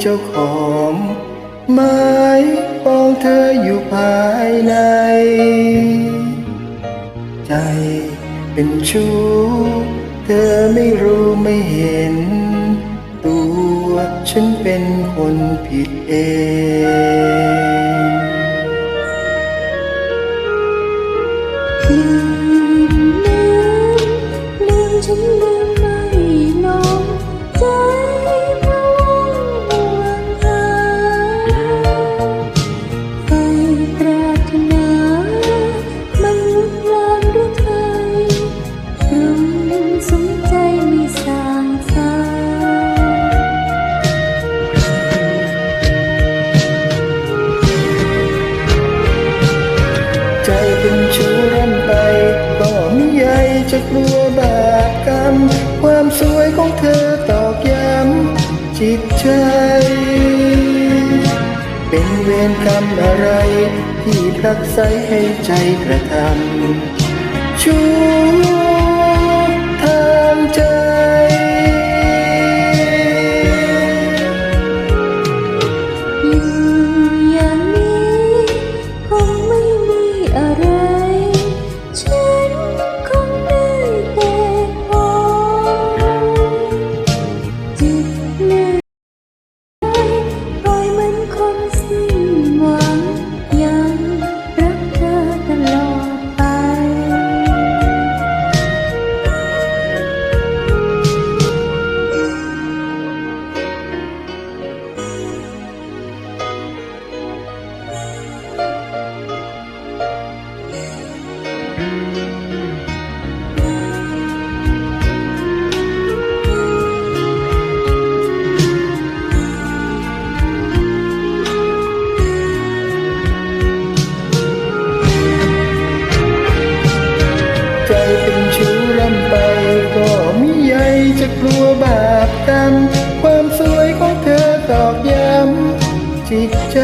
เจ้าของไม้ปองเธออยู่ภายใน เป็นชู้ เธอไม่รู้ไม่เห็น ตัวฉันเป็นคนผิดเองลืมลืมลืมฉันลืมไม่ลงใจ เป็นชู้ร่นไป ก็ม่ใยจะกลัวบาปกรรม ความสวยของเธอตอกย้ำจิตใจ เป็นเวรกรรมอะไร ที่พลักไสให้ใจกระทำชู้ ใจเป็นชู้ร่ำไปก็มิใยจะกลัวบาปกรรมความสวยของเธอตอกย้ำจิตใจ